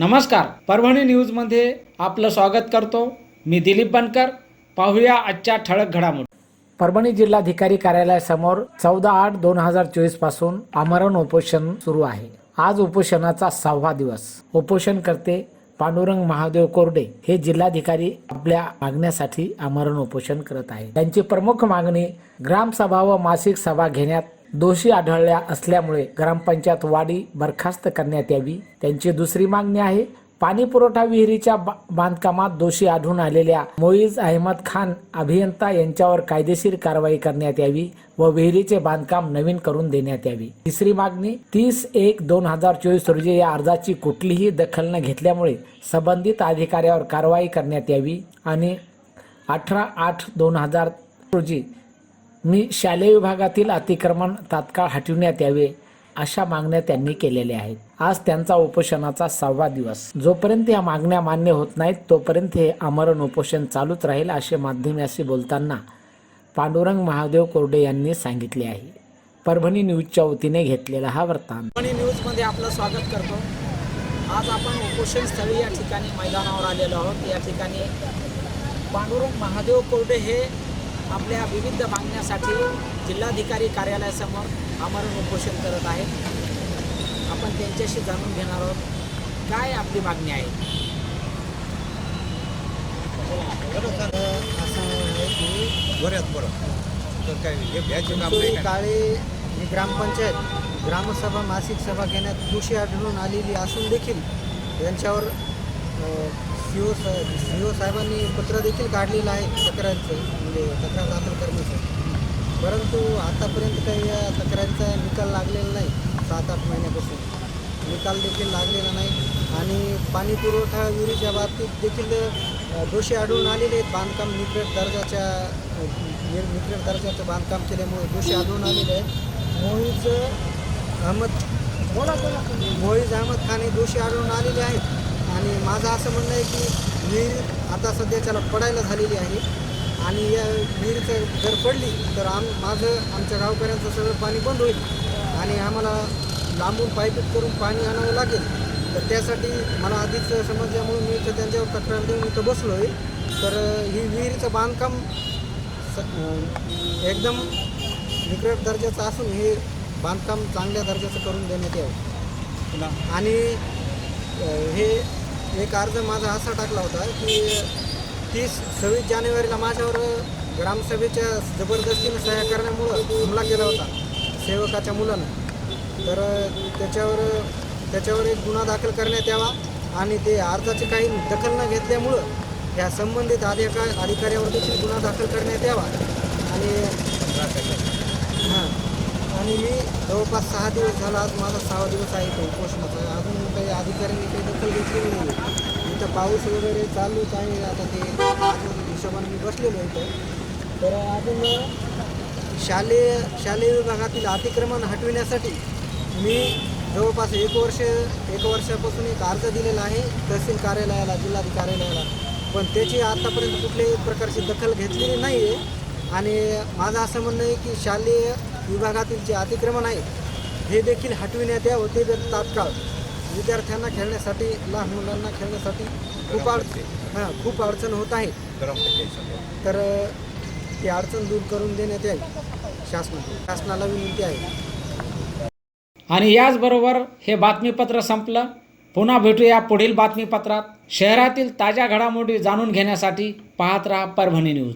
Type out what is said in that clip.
नमस्कार. परभणी न्यूजमध्ये आपलं स्वागत करतो. मी दिलीप बनकर. पाहूया आजच्या ठळक घडामोडी. परभणी जिल्हाधिकारी कार्यालयासमोर चौदा आठ दोन हजार चोवीसपासून आमरण उपोषण सुरू आहे. आज उपोषणाचा सहावा दिवस. उपोषण करते पांडुरंग महादेव कोरडे हे जिल्हाधिकारी आपल्या मागण्यासाठी आमरण उपोषण करत आहे त्यांची प्रमुख मागणी ग्रामसभा व मासिक सभा घेण्यात दोषी आढळल्या असल्यामुळे ग्रामपंचायत वाडी बरखास्त करण्यात यावी. त्यांची दुसरी मागणी आहे पाणी पुरवठा विहिरीच्या बा- बांधकामात दोषी आढळून आलेल्या मोईज अहमद खान अभियंता यांच्यावर कायदेशीर कारवाई करण्यात यावी व विहिरीचे बांधकाम नवीन करून देण्यात यावी. तिसरी मागणी तीस एक दोन हजार चोवीस रोजी या अर्जाची कुठलीही दखल न घेतल्यामुळे संबंधित अधिकाऱ्यावर कारवाई करण्यात यावी आणि अठरा आठ दोन हजार रोजी मी शालेय विभागातील अतिक्रमण तात्काळ हटविण्यात यावे अशा मागण्या त्यांनी केलेल्या आहेत. आज त्यांचा उपोषणाचा सहावा दिवस. जोपर्यंत या मागण्या मान्य होत नाहीत तोपर्यंत हे आमरण उपोषण चालूच राहील असे माध्यमाशी बोलताना पांडुरंग महादेव कोरडे यांनी सांगितले आहे. परभणी न्यूजच्या वतीने घेतलेला हा वृत्तांत. परभणी न्यूजमध्ये आपलं स्वागत करतो. आज आपण उपोषण स्थळी या ठिकाणी मैदानावर आलेलो आहोत. या ठिकाणी पांडुरंग महादेव कोरडे हे आपल्या विविध मागण्यासाठी जिल्हाधिकारी कार्यालयासमोर आमरण उपोषण करत आहेत आपण त्यांच्याशी जाणून घेणार आहोत. काय आपली मागणी आहे? असं आहे की बऱ्याच बरं. तर काय हे. काळे ही ग्रामपंचायत ग्रामसभा मासिक सभा घेण्यात दोषी आढळून आलेली असून देखील यांच्यावर सी ओ सी ओ साहेबांनी पत्र देखील काढलेलं आहे तक्रारचं म्हणजे तक्रार दाखल करण्याचं. परंतु आतापर्यंत काही या तक्रारीचा निकाल लागलेला नाही सात आठ महिन्यापासून. निकाल देखील लागलेला नाही. आणि पाणी पुरवठा विहिरीच्या बाबतीत देखील दोषी आढळून आलेले आहेत. बांधकाम निकृष्ट दर्जाच्या अ, दर्जाचं बांधकाम केल्यामुळे दोषी आढळून आलेले आहेत. मोहिज अहमद मोहिज अहमद खान हे दोषी आढळून आलेले आहेत. आणि माझं असं म्हणणं आहे की विहीर आता सध्याच्याला पडायला झालेली आहे. आणि या विहीर जर पडली तर आम माझं आमच्या गावकऱ्यांचं सगळं पाणी बंद होईल. आणि आम्हाला लांबून पायपीट करून पाणी आणावं लागेल. तर त्यासाठी मला आधीच समजल्यामुळे मी इथं त्यांच्यावर तक्रार देऊन इथं बसलो आहे तर ही विहिरीचं बांधकाम स एकदम निकृष्ट दर्जाचं असून हे बांधकाम चांगल्या दर्जाचं करून देण्यात यावं. आणि हे एक अर्ज माझा असा टाकला होता की तीस सव्वीस जानेवारीला माझ्यावर ग्रामसभेच्या जबरदस्तीनं सह्या करण्यामुळं हमला केला होता सेवकाच्या मुलानं. तर त्याच्यावर त्याच्यावर एक गुन्हा दाखल करण्यात यावा आणि ते अर्जाची काही दखल न घेतल्यामुळं ह्या संबंधित अधिका अधिकाऱ्यावर देखील गुन्हा दाखल करण्यात यावा आणि हां. आणि मी जवळपास सहा दिवस झाला आज माझा सहावा दिवस आहे तो उपोषणाचा. अजून काही अधिकाऱ्यांनी काही दखल घेतलेली नाही. इथं पाऊस वगैरे चालूच आहे. आता ते अजून हिशोबाने मी बसलेलो होतो. इथं तर अजून शालेय शालेय विभागातील अतिक्रमण हटविण्यासाठी मी जवळपास एक वर्ष एक वर्षापासून एक अर्ज दिलेला आहे तहसील कार्यालयाला जिल्हाधिकारी कार्यालयाला पण त्याची आत्तापर्यंत कुठल्याही प्रकारची दखल घेतलेली नाही आहे आणि माझं असं म्हणणं आहे की शालेय विभागातील जे अतिक्रमण आहे हे देखील हटविण्यात यावं ते जर तात्काळ विद्यार्थ्यांना खेळण्यासाठी लहान मुलांना खेळण्यासाठी खूप अडचण हां खूप अडचण होत आहे. तर ती अडचण दूर करून देण्यात यावी शासनाला शासनाला विनंती आहे. आणि याचबरोबर हे बातमीपत्र संपलं. पुन्हा भेटूया पुढील बातमीपत्रात. शहरातील ताज्या घडामोडी जाणून घेण्यासाठी पाहत राहा परभणी न्यूज.